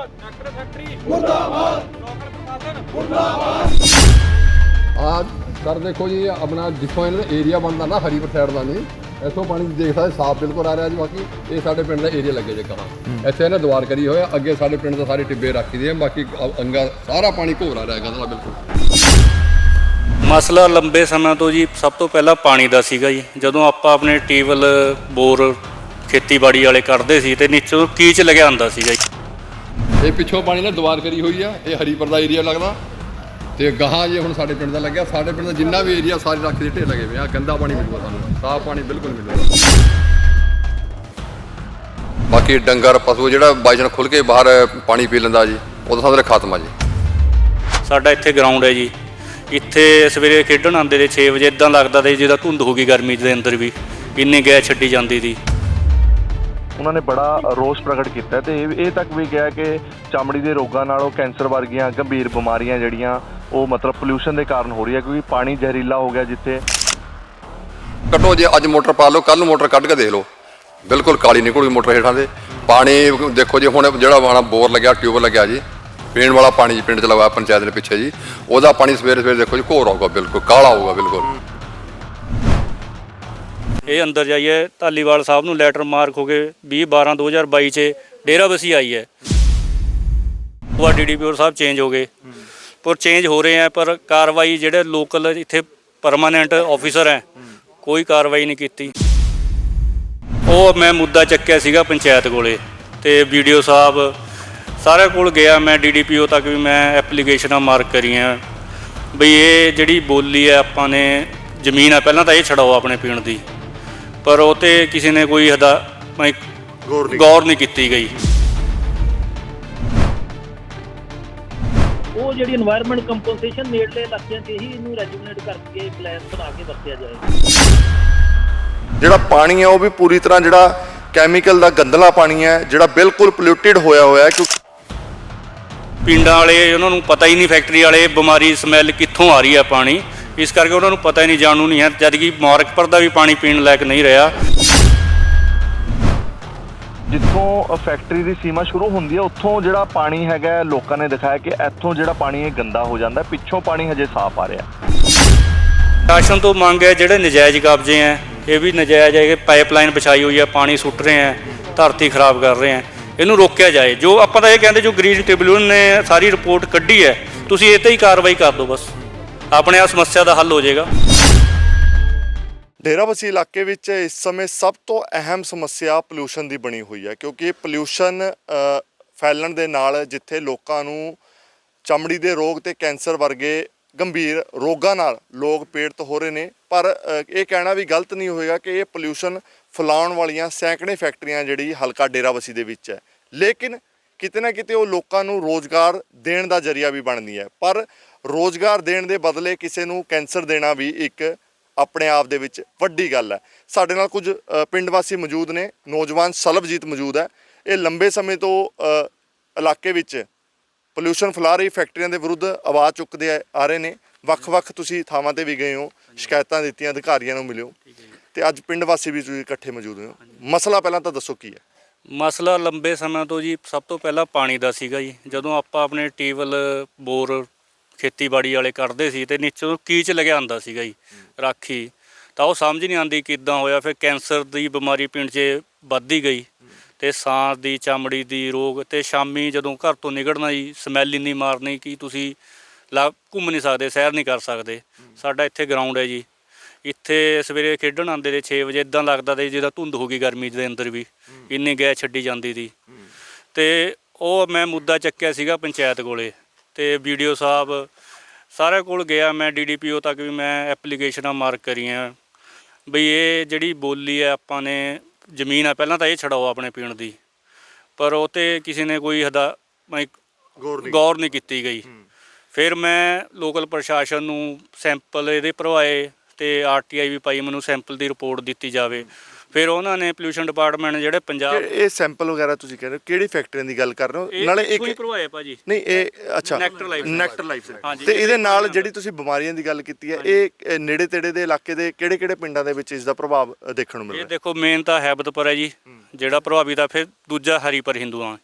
Doctor factory ਮੁਰਦਾਬਾਦ local ਪ੍ਰਸ਼ਾਸਨ। ਆ ਸਰ ਦੇਖੋ ਜੀ ਆਪਣਾ ਜਿੱਥੋਂ ਇਹਨਾਂ ਦਾ ਏਰੀਆ ਬਣਦਾ ਨਾ ਹਰੀਪੁਰ ਸਾਈਡ ਦਾ ਨਹੀਂ। ਇੱਥੋਂ ਪਾਣੀ ਦੇਖ ਸਕਦੇ ਸਾਫ਼ ਬਿਲਕੁਲ ਆ ਰਿਹਾ ਜੀ ਬਾਕੀ ਇਹ ਸਾਡੇ ਪਿੰਡ ਦਾ ਏਰੀਆ ਲੱਗੇ ਜੇ ਕਹਾਂ। ਇੱਥੇ ਇਹਨੇ ਦੁਆਰ ਕਰੀ ਹੋਇਆ ਅੱਗੇ ਸਾਡੇ ਪਿੰਡ ਦਾ ਸਾਰੇ ਟਿੱਬੇ ਰੱਖੀ ਦੇ ਆ ਬਾਕੀ ਅੰਗਾ ਸਾਰਾ ਪਾਣੀ ਘੋਰ ਆ ਰਿਹਾ ਗੰਦਲਾ ਬਿਲਕੁਲ। ਮਸਲਾ ਲੰਬੇ ਸਮੇਂ ਤੋਂ ਜੀ ਸਭ ਤੋਂ ਪਹਿਲਾਂ ਪਾਣੀ ਦਾ ਸੀਗਾ ਜੀ। ਜਦੋਂ ਆਪਾਂ ਆਪਣੇ ਟੀਵਲ ਬੋਰ ਖੇਤੀਬਾੜੀ ਵਾਲੇ ਕੱਢਦੇ ਸੀ ਤੇ ਨੀਚੋਂ ਕੀਚ ਲੱਗਿਆ ਹੁੰਦਾ ਸੀਗਾ ਜੀ। ਇਹ ਪਿੱਛੋਂ ਪਾਣੀ ਨਾਲ ਦੁਆਰ ਕਰੀ ਹੋਈ ਆ, ਇਹ ਹਰੀਪੁਰ ਦਾ ਏਰੀਆ ਲੱਗਦਾ। ਤੇ ਗਾਹਾਂ ਜੇ ਹੁਣ ਸਾਡੇ ਪਿੰਡ ਦਾ ਲੱਗਿਆ, ਸਾਡੇ ਪਿੰਡ ਦਾ ਜਿੰਨਾ ਵੀ ਏਰੀਆ ਸਾਰੇ ਰੱਖ ਦੇ ਢੇਰ ਲੱਗੇ ਹੋਏ ਆ, ਗੰਦਾ ਪਾਣੀ ਮਿਲੂਗਾ ਸਾਨੂੰ, ਸਾਫ਼ ਪਾਣੀ ਬਿਲਕੁਲ ਮਿਲੂਗਾ। ਬਾਕੀ ਡੰਗਰ, ਪਸ਼ੂ, ਜਿਹੜਾ ਬਾਈਜਨ ਖੁੱਲ ਕੇ ਬਾਹਰ ਪਾਣੀ ਪੀ ਲੈਂਦਾ ਜੀ ਉਹਦਾ ਸਾਡਾ ਖਾਤਮਾ ਜੀ। ਸਾਡਾ ਇੱਥੇ ਗਰਾਊਂਡ ਹੈ ਜੀ। ਇੱਥੇ ਸਵੇਰੇ ਖੇਡਣ ਆਉਂਦੇ ਨੇ 6 ਵਜੇ ਇਦਾਂ ਲੱਗਦਾ ਤੇ ਜਿਹਦਾ ਧੁੰਦ ਹੋ ਗਈ ਗਰਮੀ ਦੇ ਅੰਦਰ ਵੀ, ਇੰਨੀ ਗੈਸ ਛੱਡੀ ਜਾਂਦੀ ਸੀ। ਉਹਨਾਂ ਨੇ ਬੜਾ ਰੋਸ ਪ੍ਰਗਟ ਕੀਤਾ ਹੈ ਤੇ ਇਹ ਤੱਕ ਵੀ ਗਿਆ ਕਿ ਚਮੜੀ ਦੇ ਰੋਗਾਂ ਨਾਲੋਂ ਕੈਂਸਰ ਵਰਗੀਆਂ ਗੰਭੀਰ ਬਿਮਾਰੀਆਂ ਜਿਹੜੀਆਂ ਉਹ ਮਤਲਬ ਪੋਲੂਸ਼ਨ ਦੇ ਕਾਰਨ ਹੋ ਰਹੀ ਹੈ, ਕਿਉਂਕਿ ਪਾਣੀ ਜ਼ਹਿਰੀਲਾ ਹੋ ਗਿਆ ਜਿੱਥੇ। ਕੱਟੋ ਜੇ ਅੱਜ ਮੋਟਰ ਪਾ ਲਓ ਕੱਲ ਨੂੰ ਮੋਟਰ ਕੱਢ ਕੇ ਦੇਖ ਲਓ। ਬਿਲਕੁਲ ਕਾਲੀ ਨਿਕਲੂਗੀ ਮੋਟਰ ਹੇਠਾਂ ਦੇ। ਪਾਣੀ ਦੇਖੋ ਜੀ, ਹੁਣ ਜਿਹੜਾ ਵਾਲਾ ਬੋਰ ਲੱਗਿਆ ਟਿਊਬ ਲੱਗਿਆ ਜੀ, ਪੀਣ ਵਾਲਾ ਪਾਣੀ ਜੀ, ਪਿੰਡ ਚ ਲਗਾਇਆ ਪੰਚਾਇਤ ਦੇ ਪਿੱਛੇ ਜੀ, ਉਹਦਾ ਪਾਣੀ ਸਵੇਰੇ ਸਵੇਰੇ ਦੇਖੋ ਜੀ ਘੋਰ ਆਊਗਾ ਬਿਲਕੁਲ, ਕਾਲਾ ਆਊਗਾ ਬਿਲਕੁਲ। ਇਹ ਅੰਦਰ ਜਾਈਏ, ਧਾਲੀਵਾਲ ਸਾਹਿਬ ਨੂੰ ਲੈਟਰ ਮਾਰਕ ਹੋ ਗਏ 20 12 2022 ਚ ਡੇਰਾਬਸੀ ਆਈ ਹੈ। ਉਹ ਡੀਡੀਪੀਓ ਸਾਹਿਬ ਚੇਂਜ ਹੋ ਗਏ। ਪਰ ਚੇਂਜ ਹੋ ਰਹੇ ਆ, ਪਰ ਕਾਰਵਾਈ ਜਿਹੜੇ ਲੋਕਲ ਇੱਥੇ ਪਰਮਾਨੈਂਟ ਆਫੀਸਰ ਹੈ, ਕੋਈ ਕਾਰਵਾਈ ਨਹੀਂ ਕੀਤੀ। ਉਹ ਮੈਂ ਮੁੱਦਾ ਚੱਕਿਆ ਸੀਗਾ ਪੰਚਾਇਤ ਕੋਲੇ, ਤੇ ਵੀਡੀਓ ਸਾਹਿਬ ਸਾਰੇ ਕੋਲ ਗਿਆ ਮੈਂ ਡੀਡੀਪੀਓ ਤੱਕ ਵੀ ਮੈਂ ਐਪਲੀਕੇਸ਼ਨਾਂ ਮਾਰਕ ਕਰੀਆਂ। ਬਈ ਇਹ ਜਿਹੜੀ ਬੋਲੀ ਹੈ ਆਪਾਂ ਨੇ, ਜ਼ਮੀਨ ਆ ਪਹਿਲਾਂ ਤਾਂ ਇਹ ਛਡਾਓ ਆਪਣੇ ਪੀਣ ਦੀ। ਪਰ ਉਹ ਤੇ ਕਿਸੇ ਨੇ ਕੋਈ ਹਦਾ ਮੈਂ ਗੌਰ ਨਹੀਂ ਗੌਰ ਨਹੀਂ ਕੀਤੀ ਗਈ। ਉਹ ਜਿਹੜੀ এনवायरमेंट ਕੰਪਨਸੇਸ਼ਨ ਨੇੜਲੇ ਇਲਾਕਿਆਂ 'ਚ ਹੀ ਇਹਨੂੰ ਰੈਗੂਲੇਟ ਕਰਕੇ ਪਲਾਨ ਬਣਾ ਕੇ ਵਰਤਿਆ ਜਾਏ। ਜਿਹੜਾ ਪਾਣੀ ਹੈ ਉਹ ਵੀ ਪੂਰੀ ਤਰ੍ਹਾਂ ਜਿਹੜਾ ਕੈਮੀਕਲ ਦਾ ਗੰਦਲਾ ਪਾਣੀ ਹੈ ਜਿਹੜਾ ਬਿਲਕੁਲ ਪੋਲੂਟਡ ਹੋਇਆ ਹੋਇਆ ਹੈ ਕਿਉਂਕਿ ਪਿੰਡਾਂ ਵਾਲੇ ਉਹਨਾਂ ਨੂੰ ਪਤਾ ਹੀ ਨਹੀਂ ਫੈਕਟਰੀ ਵਾਲੇ ਬਿਮਾਰੀ ਸਮੈਲ ਕਿੱਥੋਂ ਆ ਰਹੀ ਹੈ ਪਾਣੀ। ਇਸ ਕਰਕੇ ਉਹਨਾਂ ਨੂੰ ਪਤਾ ਹੀ ਨਹੀਂ ਜਾਣੂ ਨਹੀਂ ਹੈ ਜਦ ਕਿ ਮਾਰਕਪੁਰ ਦਾ ਵੀ ਪਾਣੀ ਪੀਣ ਲਾਇਕ ਨਹੀਂ ਰਿਹਾ। ਜਿੱਥੋਂ ਫੈਕਟਰੀ ਦੀ ਸੀਮਾ ਸ਼ੁਰੂ ਹੁੰਦੀ ਹੈ ਉੱਥੋਂ ਜਿਹੜਾ ਪਾਣੀ ਹੈਗਾ ਲੋਕਾਂ ਨੇ ਦਿਖਾਇਆ ਕਿ ਇੱਥੋਂ ਜਿਹੜਾ ਪਾਣੀ ਹੈ ਗੰਦਾ ਹੋ ਜਾਂਦਾ ਪਿੱਛੋਂ ਪਾਣੀ ਹਜੇ ਸਾਫ਼ ਆ ਰਿਹਾ। ਸ਼ਾਸਨ ਤੋਂ ਮੰਗ ਹੈ ਜਿਹੜੇ ਨਜਾਇਜ਼ ਕਬਜ਼ੇ ਹੈ ਇਹ ਵੀ ਨਜਾਇਜ਼ ਹੈ ਕਿ ਪਾਈਪਲਾਈਨ ਵਿਛਾਈ ਹੋਈ ਹੈ ਪਾਣੀ ਸੁੱਟ ਰਹੇ ਹੈ ਧਰਤੀ ਖਰਾਬ ਕਰ ਰਹੇ ਹੈ ਇਹਨੂੰ ਰੋਕਿਆ ਜਾਏ। ਜੋ ਆਪਾਂ ਤਾਂ ਇਹ ਕਹਿੰਦੇ ਜੋ ਗ੍ਰੀਨ ਟ੍ਰਿਬਿਊਨਲ ਨੇ ਸਾਰੀ ਰਿਪੋਰਟ ਕੱਢੀ ਹੈ ਤੁਸੀਂ ਇਹ ਤੇ ਹੀ ਕਾਰਵਾਈ ਕਰ ਦਿਓ ਬਸ। ਆਪਣੇ ਆਪ ਸਮੱਸਿਆ ਦਾ ਹੱਲ ਹੋ ਜਾਏਗਾ। ਡੇਰਾਬੱਸੀ ਇਲਾਕੇ ਵਿੱਚ ਇਸ ਸਮੇਂ ਸਭ ਤੋਂ ਅਹਿਮ ਸਮੱਸਿਆ ਪੋਲੂਸ਼ਨ ਦੀ ਬਣੀ ਹੋਈ ਹੈ, ਕਿਉਂਕਿ ਪੋਲੂਸ਼ਨ ਫੈਲਣ ਦੇ ਨਾਲ ਜਿੱਥੇ ਲੋਕਾਂ ਨੂੰ ਚਮੜੀ ਦੇ ਰੋਗ ਤੇ ਕੈਂਸਰ ਵਰਗੇ ਗੰਭੀਰ ਰੋਗਾਂ ਨਾਲ ਲੋਕ ਪੀੜਤ ਹੋ ਰਹੇ ਨੇ, ਪਰ ਇਹ ਕਹਿਣਾ ਵੀ ਗਲਤ ਨਹੀਂ ਹੋਏਗਾ ਕਿ ਇਹ ਪੋਲੂਸ਼ਨ ਫੈਲਾਉਣ ਵਾਲੀਆਂ ਸੈਂਕੜੇ ਫੈਕਟਰੀਆਂ ਜਿਹੜੀ ਹਲਕਾ ਡੇਰਾਬੱਸੀ ਦੇ ਵਿੱਚ ਹੈ। ਲੇਕਿਨ ਕਿਤੇ ਨਾ ਕਿਤੇ ਉਹ ਲੋਕਾਂ ਨੂੰ ਰੋਜ਼ਗਾਰ ਦੇਣ ਦਾ ਜ਼ਰੀਆ ਵੀ ਬਣਦੀ ਹੈ। ਪਰ ਰੋਜ਼ਗਾਰ ਦੇਣ ਦੇ ਬਦਲੇ ਕਿਸੇ ਨੂੰ ਕੈਂਸਰ ਦੇਣਾ ਵੀ ਇੱਕ ਆਪਣੇ ਆਪ ਦੇ ਵਿੱਚ ਵੱਡੀ ਗੱਲ ਹੈ। ਸਾਡੇ ਨਾਲ ਕੁਝ ਪਿੰਡ ਵਾਸੀ ਮੌਜੂਦ ਨੇ ਨੌਜਵਾਨ ਸਲਬਜੀਤ ਮੌਜੂਦ ਹੈ। ਇਹ ਲੰਬੇ ਸਮੇਂ ਤੋਂ ਇਲਾਕੇ ਵਿੱਚ ਪੋਲੂਸ਼ਨ ਫੈਲਾ ਰਹੀ ਫੈਕਟਰੀਆਂ ਦੇ ਵਿਰੁੱਧ ਆਵਾਜ਼ ਚੁੱਕਦੇ ਆ- ਆ ਰਹੇ ਨੇ। ਵੱਖ-ਵੱਖ ਤੁਸੀਂ ਥਾਵਾਂ ਤੇ ਵੀ ਗਏ ਹੋ ਸ਼ਿਕਾਇਤਾਂ ਦਿੱਤੀਆਂ ਅਧਿਕਾਰੀਆਂ ਨੂੰ ਮਿਲਿਓ। ਤੇ ਅੱਜ ਪਿੰਡ ਵਾਸੀ ਵੀ ਤੁਸੀਂ ਇਕੱਠੇ ਮੌਜੂਦ ਹੋ। ਮਸਲਾ ਪਹਿਲਾਂ ਤਾਂ ਦੱਸੋ ਕੀ ਹੈ? ਮਸਲਾ ਲੰਬੇ ਸਮੇਂ ਤੋਂ ਜੀ ਸਭ ਤੋਂ ਪਹਿਲਾਂ ਪਾਣੀ ਦਾ ਸੀਗਾ ਜੀ। ਜਦੋਂ ਆਪਾਂ ਆਪਣੇ ਟੀਵਲ ਬੋਰ, ਖੇਤੀਬਾੜੀ ਵਾਲੇ ਕਰਦੇ ਸੀ ਤੇ ਨੀਚੋਂ ਕੀਚ ਲੱਗਿਆ ਹੁੰਦਾ ਸੀਗਾ ਜੀ, ਰਾਖੀ। ਤਾਂ ਉਹ ਸਮਝ ਨਹੀਂ ਆਉਂਦੀ ਕਿੱਦਾਂ ਹੋਇਆ, ਫਿਰ ਕੈਂਸਰ ਦੀ ਬਿਮਾਰੀ ਪਿੰਡ 'ਚ ਵੱਧਦੀ ਗਈ ਤੇ ਸਾਹ ਦੀ, ਚਮੜੀ ਦੀ ਰੋਗ ਤੇ ਸ਼ਾਮੀ ਜਦੋਂ ਘਰ ਤੋਂ ਨਿਕਲਣਾ ਜੀ, ਸਮੈਲ ਇੰਨੀ ਮਾਰਨੀ ਕਿ ਤੁਸੀਂ ਲਾ ਘੁੰਮ ਨਹੀਂ ਸਕਦੇ, ਸੈਰ ਨਹੀਂ ਕਰ ਸਕਦੇ। ਸਾਡਾ ਇੱਥੇ ਗਰਾਊਂਡ ਹੈ ਜੀ। ਇੱਥੇ ਸਵੇਰੇ ਖੇਡਣ ਆਉਂਦੇ ਨੇ 6 ਵਜੇ ਇਦਾਂ ਲੱਗਦਾ ਤੇ ਜਿਹਦਾ ਧੁੰਦ ਹੋ ਗਈ ਗਰਮੀ ਦੇ ਅੰਦਰ ਵੀ ਇੰਨੀ ਗੈਸ ਛੱਡੀ ਜਾਂਦੀ ਸੀ। ਤੇ ਉਹ ਮੈਂ ਮੁੱਦਾ ਚੱਕਿਆ ਸੀਗਾ ਪੰਚਾਇਤ ਕੋਲੇ ਤੇ ਵੀਡੀਓ ਸਾਹਿਬ ਸਾਰੇ ਕੋਲ ਗਿਆ ਮੈਂ ਡੀਡੀਪੀਓ ਤੱਕ ਵੀ ਮੈਂ ਐਪਲੀਕੇਸ਼ਨਾਂ ਮਾਰਕ ਕਰੀਆਂ। ਬਈ ਇਹ ਜਿਹੜੀ ਬੋਲੀ ਹੈ ਆਪਾਂ ਨੇ ਜ਼ਮੀਨ ਆ ਪਹਿਲਾਂ ਤਾਂ ਇਹ ਛਡਾਓ ਆਪਣੇ ਪੀਣ ਦੀ ਪਰ ਉਹ ਤੇ ਕਿਸੇ ਨੇ ਕੋਈ ਹਦਾ ਮੈਂ ਗੌਰ ਨਹੀਂ ਕੀਤੀ। ਗਈ। ਫਿਰ ਮੈਂ ਲੋਕਲ ਪ੍ਰਸ਼ਾਸਨ ਨੂੰ ਸੈਂਪਲ ਇਹਦੇ ਭਰਵਾਏ। ਤੇ ਆਰਟੀਆਈ ਵੀ ਪਾਈ ਮੈਨੂੰ ਸੈਂਪਲ ਦੀ ਰਿਪੋਰਟ ਦਿੱਤੀ ਜਾਵੇ। ਫਿਰ ਉਹਨਾਂ ਨੇ ਪੋਲੂਸ਼ਨ ਡਿਪਾਰਟਮੈਂਟ ਜਿਹੜੇ ਪੰਜਾਬ ਇਹ ਸੈਂਪਲ ਵਗੈਰਾ ਤੁਸੀਂ ਕਹਿ ਰਹੇ ਹੋ ਕਿਹੜੀ ਫੈਕਟਰੀਆਂ ਦੀ ਗੱਲ ਕਰ ਰਹੇ ਹੋ? ਨਾਲੇ ਇੱਕ ਭਰਵਾਏ ਭਾਜੀ। ਨਹੀਂ ਇਹ ਅੱਛਾ। Life Science। ਨੈਕਟਰ ਲਾਈਫ ਹਾਂਜੀ, ਤੇ ਇਹ ਇਹਦੇ ਨਾਲ ਜਿਹੜੀ ਤੁਸੀਂ ਬਿਮਾਰੀਆਂ ਦੀ ਗੱਲ ਕੀਤੀ ਹੈ ਇਹ ਨੇੜੇ ਤੇੜੇ ਦੇ ਇਲਾਕੇ ਦੇ ਕਿਹੜੇ ਕਿਹੜੇ ਪਿੰਡਾਂ ਦੇ ਵਿੱਚ ਇਸ ਦਾ ਪ੍ਰਭਾਵ ਦੇਖਣ ਨੂੰ ਮਿਲ ਇਹ ਦੇਖੋ ਮੇਨ ਤਾਂ ਹੈਬਤਪੁਰ ਹੈ ਜੀ ਜਿਹੜਾ ਪ੍ਰਭਾਵਿਤ ਆ ਫਿਰ ਦੂਜਾ ਹਰੀਪੁਰ ਹਿੰਦੂਆਂ।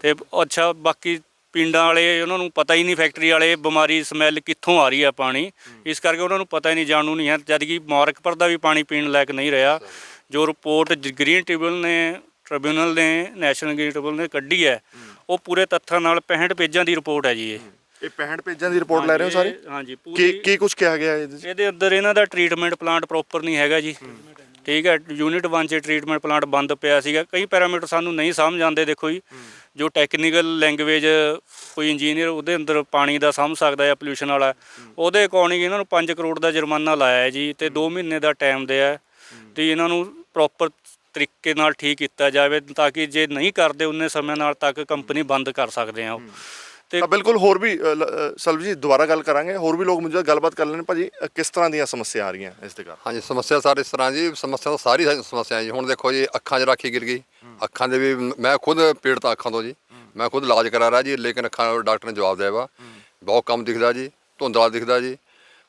ਤੇ ਅੱਛਾ ਬਾਕੀ ਪਿੰਡਾਂ ਵਾਲੇ ਉਹਨਾਂ ਨੂੰ ਪਤਾ ਹੀ ਨਹੀਂ ਫੈਕਟਰੀ ਵਾਲੇ ਬਿਮਾਰੀ ਸਮੈਲ ਕਿੱਥੋਂ ਆ ਰਹੀ ਹੈ ਪਾਣੀ। ਇਸ ਕਰਕੇ ਉਹਨਾਂ ਨੂੰ ਪਤਾ ਹੀ ਨਹੀਂ ਜਾਣੂ ਨਹੀਂ ਹੈ। ਜਦ ਕਿ ਮਾਰਕਪੁਰ ਦਾ ਵੀ ਪਾਣੀ ਪੀਣ ਲਾਇਕ ਨਹੀਂ ਰਿਹਾ। ਜੋ ਰਿਪੋਰਟ ਗ੍ਰੀਨ ਟ੍ਰਿਬਿਊਨਲ ਨੇ ਟ੍ਰਿਬਿਊਨਲ ਨੇ ਨੈਸ਼ਨਲ ਗ੍ਰੀਨ ਟ੍ਰਿਬਿਊਨਲ ਨੇ ਕੱਢੀ ਹੈ ਉਹ ਪੂਰੇ ਤੱਥਾਂ ਨਾਲ 65 ਪੇਜਾਂ ਦੀ ਰਿਪੋਰਟ ਹੈ ਜੀ ਇਹ। ਇਹ 65 ਪੇਜਾਂ ਦੀ ਰਿਪੋਰਟ ਲੈ ਰਹੇ ਹੋ ਸਾਰੇ? ਹਾਂਜੀ ਕੀ ਕੀ ਕੁਝ ਕਿਹਾ ਗਿਆ ਇਹਦੇ 'ਚ? ਇਹਦੇ ਅੰਦਰ ਇਹਨਾਂ ਦਾ ਟ੍ਰੀਟਮੈਂਟ ਪਲਾਂਟ ਪ੍ਰੋਪਰ ਨਹੀਂ ਹੈਗਾ ਜੀ। ਠੀਕ ਹੈ ਯੂਨਿਟ 1 'ਚ ਟ੍ਰੀਟਮੈਂਟ ਪਲਾਂਟ ਬੰਦ ਪਿਆ ਸੀਗਾ। ਕਈ ਪੈਰਾਮੀਟਰ ਸਾਨੂੰ ਨਹੀਂ ਸਮਝ ਆਉਂਦੇ ਦੇਖੋ ਜੀ। ਜੋ ਟੈਕਨੀਕਲ ਲੈਂਗੁਏਜ ਕੋਈ ਇੰਜੀਨੀਅਰ ਉਹਦੇ ਅੰਦਰ ਪਾਣੀ ਦਾ ਸਮਝ ਸਕਦਾ ਹੈ ਪੋਲੂਸ਼ਨ ਵਾਲਾ, ਉਹਦੇ ਅਕੋਰਡਿੰਗ ਇਹਨਾਂ ਨੂੰ 5 ਕਰੋੜ ਦਾ ਜੁਰਮਾਨਾ ਲਾਇਆ ਹੈ ਜੀ ਤੇ 2 ਮਹੀਨੇ ਦਾ ਟਾਈਮ ਦਿਆ ਹੈ ਤੇ ਇਹਨਾਂ ਨੂੰ ਪ੍ਰੋਪਰ ਤਰੀਕੇ ਨਾਲ ਠੀਕ ਕੀਤਾ ਜਾਵੇ ਤਾਂ ਕਿ ਜੇ ਨਹੀਂ ਕਰਦੇ ਉਹਨੇ ਸਮੇਂ ਨਾਲ ਤੱਕ ਕੰਪਨੀ ਬੰਦ ਕਰ ਸਕਦੇ ਆ ਉਹ। ਤੇ ਤਾਂ ਬਿਲਕੁਲ ਹੋਰ ਵੀ ਸਲਵ ਜੀ ਦੁਬਾਰਾ ਗੱਲ ਕਰਾਂਗੇ। ਹੋਰ ਵੀ ਲੋਕ ਮੁਝੇ ਗੱਲਬਾਤ ਕਰ ਲੈਣ। ਭਾਜੀ ਕਿਸ ਤਰ੍ਹਾਂ ਦੀਆਂ ਸਮੱਸਿਆ ਆ ਰਹੀਆਂ ਇਸ ਦੇ ਕਾਰਨ ਹਾਂਜੀ ਸਮੱਸਿਆ ਸਾਰੇ ਇਸ ਤਰ੍ਹਾਂ ਜੀ ਸਮੱਸਿਆ ਤਾਂ ਸਾਰੀ ਸਮੱਸਿਆ ਜੀ। ਹੁਣ ਦੇਖੋ ਜੀ ਅੱਖਾਂ 'ਚ ਰਾਖੀ ਗਿਰ ਗਈ। ਅੱਖਾਂ ਦੇ ਵੀ ਮੈਂ ਖੁਦ ਪੀੜਤ ਅੱਖਾਂ ਤੋਂ ਜੀ। ਮੈਂ ਖੁਦ ਇਲਾਜ ਕਰਾ ਰਿਹਾ ਜੀ ਲੇਕਿਨ ਅੱਖਾਂ ਡਾਕਟਰ ਨੇ ਜਵਾਬ ਦਿਆ ਵਾ। ਬਹੁਤ ਕਮ ਦਿਖਦਾ ਜੀ ਧੁੰਦਲਾ ਦਿਖਦਾ ਜੀ।